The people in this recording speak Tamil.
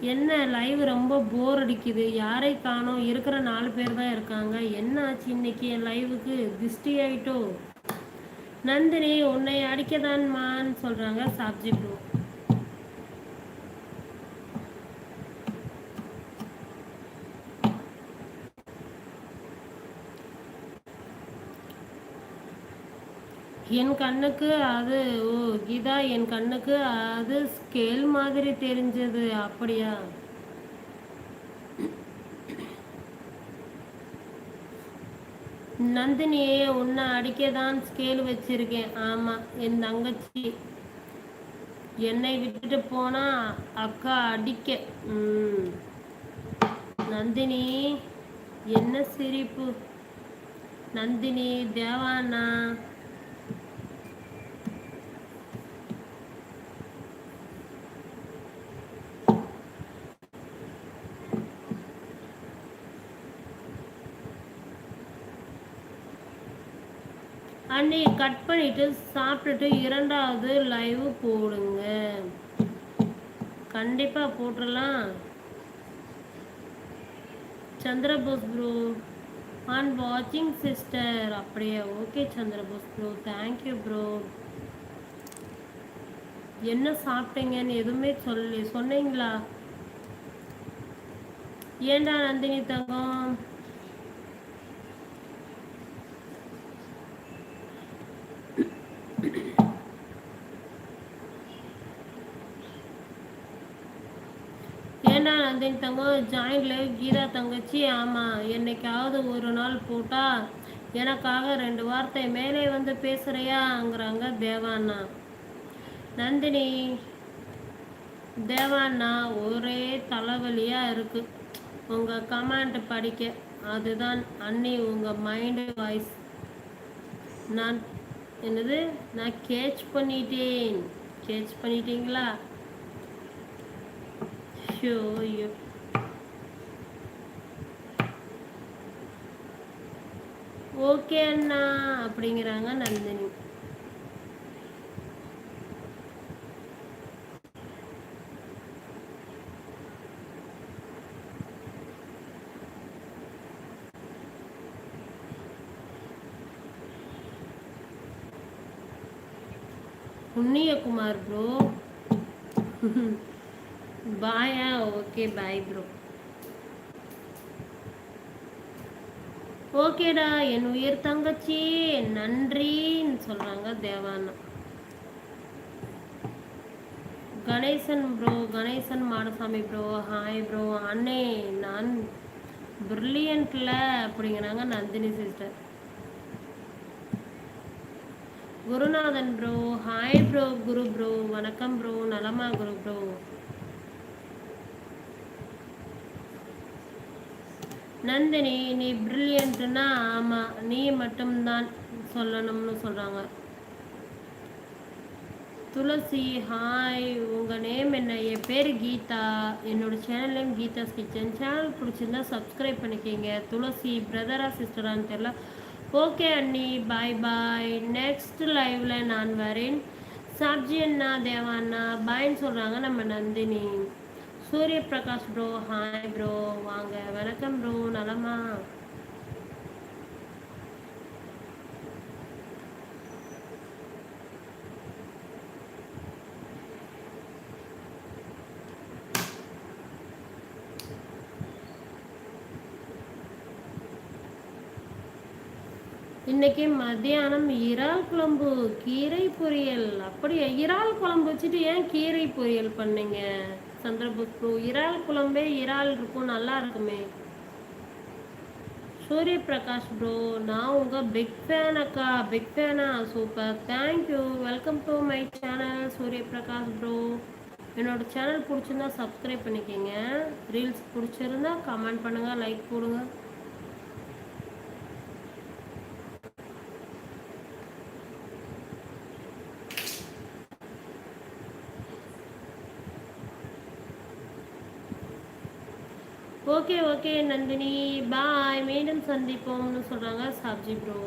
என்ன லைவ் ரொம்ப போர் அடிக்குது? யாரை காணோம்? இருக்கிற நாலு பேர் தான் இருக்காங்க. என்ன ஆச்சு இன்னைக்கு என் லைவுக்கு திஷ்டி ஆயிட்டோ? நந்தினி உன்னை அடிக்கதான்மான்னு சொல்றாங்க சாப்ஜி ப்ரோ என் கண்ணுக்கு அது ஓ கீதா என் கண்ணுக்கு அது ஸ்கேல் மாதிரி தெரிஞ்சது அப்படியா? நந்தினியே உன்னை அடிக்க தான் ஸ்கேல் வச்சிருக்கேன். ஆமா என் தங்கச்சி. என்னை விட்டுட்டு போனா அக்கா அடிக்க. நந்தினி என்ன சிரிப்பு? நந்தினி தேவானா அன்னைக்கு கட் பண்ணிட்டு சாப்பிட்டுட்டு இரண்டாவது லைவ் போடுங்க. கண்டிப்பா போட்டுடலாம் சந்திரபோஸ் ப்ரோ ஆன் வாட்சிங் சிஸ்டர் அப்படியே okay Chandrabose bro thank you bro என்ன சாப்பிட்டீங்கன்னு எதுவுமே சொல்லி சொன்னீங்களா? ஏண்டா நந்தினி தங்கம்? ஏண்டா நந்தினி தங்கம் ஜாயின்ல கீதா தங்கச்சி ஆமாம் என்னைக்காவது ஒரு நாள் போட்டா எனக்காக ரெண்டு வார்த்தை மேலே வந்து பேசுறியாங்கிறாங்க தேவாண்ணா. நந்தினி தேவாண்ணா ஒரே தலைவலியாக இருக்கு. உங்கள் கமெண்ட் படிக்க அதுதான் அண்ணி உங்கள் மைண்டு வாய்ஸ் நான் என்னது? நான் கேட்ச் பண்ணிட்டேன். கேட்ச் பண்ணிட்டீங்களா? ஷோ ஐயோ ஓகே அண்ணா அப்படிங்கிறாங்க நந்தினி. புண்ணியகுமார் ப்ரோ பாயா ஓகே பாய் ப்ரோ ஓகேடா என் உயிர் தங்கச்சி நன்றின்னு சொல்றாங்க தேவானா. Ganesan bro Ganesan Madasamy bro hi bro அண்ணே நான் பிரில்லியன்ட்ல அப்படிங்கிறாங்க Nandini sister Gurunathan bro hi bro Guru bro வணக்கம் ப்ரோ நலமா குரு ப்ரோ நந்தினி நீ பிரில்லியன்ட்னா ஆமாம் நீ மட்டும்தான் சொல்லணும்னு சொல்கிறாங்க துளசி ஹாய் உங்கள் நேம் என்ன? என் பேர் கீதா. என்னோட channel name Geetha's kitchen. Channel பிடிச்சிருந்தா சப்ஸ்கிரைப் பண்ணிக்கிங்க. துளசி பிரதரா சிஸ்டரான்னு தெரியல. ஓகே அண்ணி பாய் பாய் நெக்ஸ்ட் லைவ்ல நான் வரேன். சப்ஜி அண்ணா தேவா அண்ணா பாய்ன்னு சொல்கிறாங்க நம்ம நந்தினி. சூரிய பிரகாஷ் ப்ரோ ஹாய் ப்ரோ வாங்க வணக்கம் ப்ரோ நலமா? இன்னைக்கு மத்தியானம் இறால் குழம்பு கீரை பொரியல். அப்படியே இறால் குழம்பு வச்சுட்டு ஏன் கீரை பொரியல் பண்ணீங்க? சந்திரபோஸ் ப்ரோ இறால் குழம்பே இறால் இருக்கும் நல்லா இருக்குமே? சூரிய பிரகாஷ் ப்ரோ நான் உங்கள் பிக் ஃபேன் அக்கா பிக் ஃபேனா super thank you welcome to my channel Surya Prakash bro என்னோட சேனல் பிடிச்சிருந்தா சப்ஸ்கிரைப் பண்ணிக்கோங்க. ரீல்ஸ் பிடிச்சிருந்தா கமெண்ட் பண்ணுங்கள் லைக் போடுங்க. ஓகே ஓகே நந்தினி பாய் மீண்டும் சந்திப்போம்னு சொல்கிறாங்க சாப்ஜி ப்ரோ